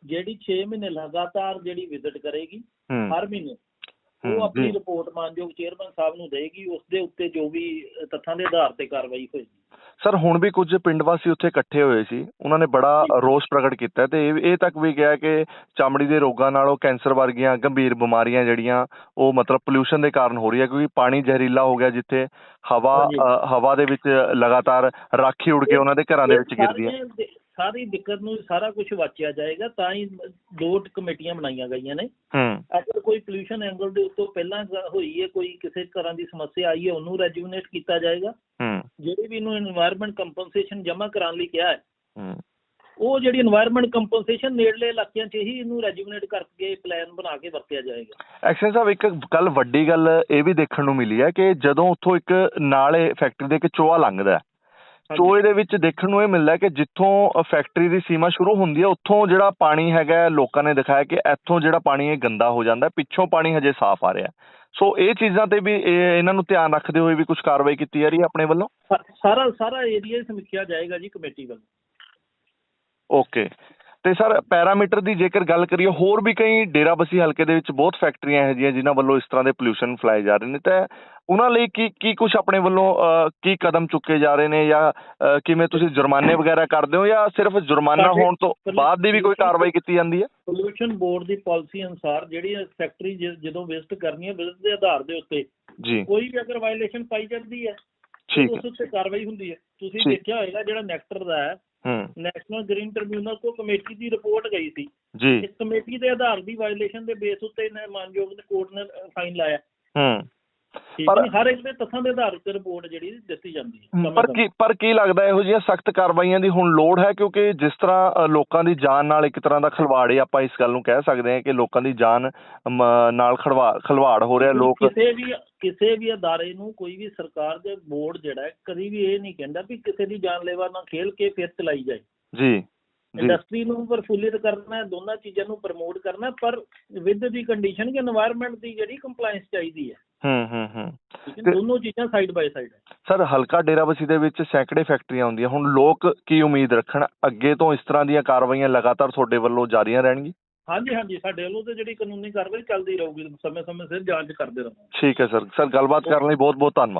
ਜਿਹੜੀ 6 ਮਹੀਨੇ ਲਗਾਤਾਰ ਜਿਹੜੀ ਵਿਜ਼ਿਟ ਕਰੇਗੀ ਹਰ ਮਹੀਨੇ। ਉਹ ਆਪਣੀ। ਰਿਪੋਰਟ ਮਾਨਯੋਗ ਚੇਅਰਮੈਨ ਸਾਹਿਬ ਨੂੰ ਦੇਗੀ ਉਸ ਦੇ ਉੱਤੇ ਜੋ ਵੀ ਤੱਥਾਂ ਦੇ ਆਧਾਰ ਤੇ ਕਾਰਵਾਈ ਹੋਏਗੀ। ਸਰ ਹੁਣ ਵੀ ਕੁਝ ਪਿੰਡ ਵਾਸੀ ਉੱਥੇ ਇਕੱਠੇ ਹੋਏ ਸੀ। ਉਹਨਾਂ ਨੇ ਬੜਾ ਰੋਸ ਪ੍ਰਗਟ ਕੀਤਾ ਤੇ ਇਹ ਇਹ ਤੱਕ ਵੀ ਕਿਹਾ ਕਿ ਚਮੜੀ ਦੇ ਰੋਗਾਂ ਨਾਲੋਂ ਕੈਂਸਰ ਵਰਗੀਆਂ ਗੰਭੀਰ ਬਿਮਾਰੀਆਂ ਜਿਹੜੀਆਂ ਉਹ ਮਤਲਬ ਪੋਲਿਊਸ਼ਨ ਦੇ ਕਾਰਨ ਹੋ ਰਹੀ ਹੈ ਕਿਉਂਕਿ ਪਾਣੀ ਜ਼ਹਿਰੀਲਾ ਹੋ ਗਿਆ ਜਿੱਥੇ ਹਵਾ ਹਵਾ ਦੇ ਵਿੱਚ ਲਗਾਤਾਰ ਰਾਖੀ ਉੜ ਕੇ ਉਹਨਾਂ ਦੇ ਘਰਾਂ ਦੇ ਵਿੱਚ ਗਿਰਦੀ ਹੈ ਸਾਰੀ ਦਿੱਕਤ ਨੂੰ ਸਾਰਾ ਕੁਝ ਵਾਚਿਆ ਜਾਏਗਾ ਤਾਂ ਹੀ ਦੋ ਕਮੇਟੀਆਂ ਬਣਾਈਆਂ ਗਈਆਂ ਨੇ। ਹੂੰ। ਅਗਰ ਕੋਈ ਪੋਲਿਊਸ਼ਨ ਐਂਗਲ ਦੇ ਉੱਤੋਂ ਪਹਿਲਾਂ ਹੋਈ ਹੈ ਕੋਈ ਕਿਸੇ ਤਰ੍ਹਾਂ ਦੀ ਸਮੱਸਿਆ ਆਈ ਹੈ ਉਹਨੂੰ ਰੈਜੂਨੇਟ ਕੀਤਾ ਜਾਏਗਾ। ਜਿਹੜੀ ਵੀ ਇਹਨੂੰ এনवायरमेंट ਕੰਪਨਸੇਸ਼ਨ ਜਮ੍ਹਾਂ ਕਰਾਉਣ ਲਈ ਕਿਹਾ ਹੈ ਉਹ ਜਿਹੜੀ এনवायरमेंट ਕੰਪਨਸੇਸ਼ਨ ਨੇੜਲੇ ਇਲਾਕਿਆਂ 'ਚ ਹੀ ਇਹਨੂੰ ਰੈਜੂਨੇਟ ਕਰਕੇ ਪਲਾਨ ਬਣਾ ਕੇ ਵਰਤਿਆ ਜਾਏਗਾ। ਐਕਸ਼ਨ ਸਾਹਿਬ ਇੱਕ ਗੱਲ ਵੱਡੀ ਗੱਲ ਇਹ ਵੀ ਦੇਖਣ ਨੂੰ ਮਿਲੀ ਹੈ ਕਿ ਜਦੋਂ ਉੱਥੋਂ ਇੱਕ ਨਾਲੇ ਫੈਕਟਰੀ ਦੇ ਇੱਕ ਚੋਆ ਲੰਘਦਾ ਹੈ ਚੋਏ ਦੇ ਵਿੱਚ ਦੇਖਣ ਨੂੰ ਇਹ ਮਿਲਦਾ ਕਿ ਜਿੱਥੋਂ ਫੈਕਟਰੀ ਦੀ ਸੀਮਾ ਸ਼ੁਰੂ ਹੁੰਦੀ ਹੈ ਉੱਥੋਂ ਜਿਹੜਾ ਪਾਣੀ ਹੈਗਾ ਲੋਕਾਂ ਨੇ ਦਿਖਾਇਆ ਕਿ ਇੱਥੋਂ ਜਿਹੜਾ ਪਾਣੀ ਇਹ ਗੰਦਾ ਹੋ ਜਾਂਦਾ ਪਿੱਛੋਂ ਪਾਣੀ ਹਜੇ ਸਾਫ਼ ਆ ਰਿਹਾ ਸੋ ਇਹ ਚੀਜ਼ਾਂ ਤੇ ਵੀ ਇਹ- ਇਹਨਾਂ ਨੂੰ ਧਿਆਨ ਰੱਖਦੇ ਹੋਏ ਵੀ ਕੁਝ ਕਾਰਵਾਈ ਕੀਤੀ ਜਾ ਰਹੀ ਹੈ ਆਪਣੇ ਵੱਲੋਂ? ਸਾਰਾ ਸਾਰਾ ਏਰੀਆ ਸਮੀਖਿਆ ਜਾਏਗਾ ਜੀ ਕਮੇਟੀ ਵੱਲੋਂ। ਓਕੇ ਤੇ ਸਰ ਪੈਰਾਮੀਟਰ ਦੀ ਜੇਕਰ ਗੱਲ ਕਰੀਏ ਹੋਰ ਵੀ ਕਈ ਡੇਰਾਬੱਸੀ ਹਲਕੇ ਦੇ ਵਿੱਚ ਬਹੁਤ ਫੈਕਟਰੀਆਂ ਇਹੋ ਜਿਹੀਆਂ ਜਿਨ੍ਹਾਂ ਵੱਲੋਂ ਇਸ ਤਰ੍ਹਾਂ ਦੇ ਪੋਲੂਸ਼ਨ ਫੈਲਾਏ ਜਾ ਰਹੇ ਨੇ। ਤਾਂ ਉਹਨਾਂ ਲਈ ਕੀ ਕੀ ਕੁਝ ਆਪਣੇ ਵੱਲੋਂ ਕੀ ਕਦਮ ਚੁੱਕੇ ਜਾ ਰਹੇ ਨੇ ਜਾਂ ਕਿਵੇਂ ਤੁਸੀਂ ਜੁਰਮਾਨੇ ਵਗੈਰਾ ਕਰਦੇ ਹੋ ਜਾਂ ਸਿਰਫ ਜੁਰਮਾਨਾ ਹੋਣ ਤੋਂ ਬਾਅਦ ਦੀ ਵੀ ਕੋਈ ਕਾਰਵਾਈ ਕੀਤੀ ਜਾਂਦੀ ਹੈ? ਪੋਲੂਸ਼ਨ ਬੋਰਡ ਦੀ ਪਾਲਿਸੀ ਅਨੁਸਾਰ ਜਿਹੜੀ ਫੈਕਟਰੀ ਜਦੋਂ ਵਿਜ਼ਿਟ ਕਰਨੀ ਹੈ ਵਿਜ਼ਿਟ ਦੇ ਆਧਾਰ ਦੇ ਉੱਤੇ ਜੀ। ਕੋਈ ਵੀ ਅਗਰ ਵਾਇਲੇਸ਼ਨ ਪਾਈ ਜਾਂਦੀ ਹੈ ਠੀਕ ਉਸ ਹੈ। ਉੱਤੇ ਕਾਰਵਾਈ ਹੁੰਦੀ ਹੈ। ਤੁਸੀਂ। ਦੇਖਿਆ ਹੋਏਗਾ ਜਿਹੜਾ ਨੈਕਟਰ ਦਾ ਹੈ ਹੂੰ ਨੈਸ਼ਨਲ ਗ੍ਰੀਨ ਟ੍ਰਿਬਿਊਨਲ ਤੋਂ ਕਮੇਟੀ ਦੀ ਰਿਪੋਰਟ ਗਈ ਸੀ। ਜੀ। ਇਸ ਕਮੇਟੀ ਦੇ ਆਧਾਰ ਦੀ ਵਾਇਲੇਸ਼ਨ ਦੇ ਬੇਸ ਉੱਤੇ ਇਹਨੇ ਮਾਨਯੋਗ ਕੋਰਟ ਨੇ ਫਾਈਨ ਲਾਇਆ। ਹੂੰ। ਪਰ- ਹਰ ਇੱਕ ਦੇ ਤੱਥਾਂ ਦੇ ਆਧਾਰ ਉੱਤੇ ਰਿਪੋਰਟ ਜਿਹੜੀ ਦਿੱਤੀ ਜਾਂਦੀ ਹੈ। ਪਰ ਕੀ ਪਰ ਕੀ ਲੱਗਦਾ ਇਹੋ ਜਿਹੀਆਂ ਸਖਤ ਕਾਰਵਾਈਆਂ ਦੀ ਹੁਣ ਲੋੜ ਹੈ ਕਿਉਂਕਿ ਜਿਸ ਤਰ੍ਹਾਂ ਲੋਕਾਂ ਦੀ ਜਾਨ ਨਾਲ ਇੱਕ ਤਰ੍ਹਾਂ ਦਾ ਖਿਲਵਾੜ ਹੈ ਆਪਾਂ ਇਸ ਗੱਲ ਨੂੰ ਕਹਿ ਸਕਦੇ ਹਾਂ ਕਿ ਲੋਕਾਂ ਦੀ ਜਾਨ ਨਾਲ ਖੜਵਾ ਖਿਲਵਾੜ ਹੋ ਰਿਹਾ ਲੋਕ ਕਿਸੇ ਵੀ ਕਿਸੇ ਵੀ ਅਦਾਰੇ ਨੂੰ ਕੋਈ ਵੀ ਸਰਕਾਰ ਦੇ ਬੋਰਡ ਜਿਹੜਾ ਕਦੀ ਵੀ ਇਹ ਨਹੀਂ ਕਹਿੰਦਾ ਵੀ ਕਿਸੇ ਦੀ ਜਾਨਲੇਵਾ ਨਾਲ ਖੇਲ ਕੇ ਫਿਰ ਚਲਾਈ ਜਾਏ। ਜੀ ਇੰਡਸਟਰੀ ਨੂੰ ਪ੍ਰਫੁੱਲਿਤ ਕਰਨਾ ਦੋਨਾਂ ਚੀਜ਼ਾਂ ਨੂੰ ਪ੍ਰਮੋਟ ਕਰਨਾ ਪਰ ਵਿਦ ਦੀ ਕੰਡੀਸ਼ਨ ਕਿ এনवायरमेंट ਦੀ ਜਿਹੜੀ ਕੰਪਲਾਈਂਸ ਚਾਹੀਦੀ ਹੈ। ਹੂੰ ਹੂੰ ਹੂੰ। ਦੋਨੋਂ ਚੀਜ਼ਾਂ ਸਾਈਡ ਬਾਈ ਸਾਈਡ ਹੈ। ਸਰ ਹਲਕਾ ਡੇਰਾਬਸੀ ਦੇ ਵਿੱਚ ਸੈਂਕੜੇ ਫੈਕਟਰੀਆਂ ਹੁੰਦੀਆਂ। ਹੁਣ ਲੋਕ ਕੀ ਉਮੀਦ ਰੱਖਣ? ਅੱਗੇ ਤੋਂ ਇਸ ਤਰ੍ਹਾਂ ਦੀਆਂ ਕਾਰਵਾਈਆਂ ਲਗਾਤਾਰ ਤੁਹਾਡੇ ਵੱਲੋਂ ਜਾਰੀਆਂ ਰਹਿਣਗੀਆਂ? ਹਾਂਜੀ ਹਾਂਜੀ, ਸਾਡੇ ਵੱਲੋਂ ਤੇ ਜਿਹੜੀ ਕਾਨੂੰਨੀ ਕਾਰਵਾਈ ਚੱਲਦੀ ਰਹੂਗੀ ਸਮੇਂ ਸਮੇਂ ਸਿਰ ਜਾਂਚ ਕਰਦੇ ਰਹੋ। ਠੀਕ ਹੈ, ਸਰ। ਸਰ, ਗੱਲਬਾਤ ਕਰਨ ਲਈ ਬਹੁਤ ਬਹੁਤ ਧੰਨਵਾਦ।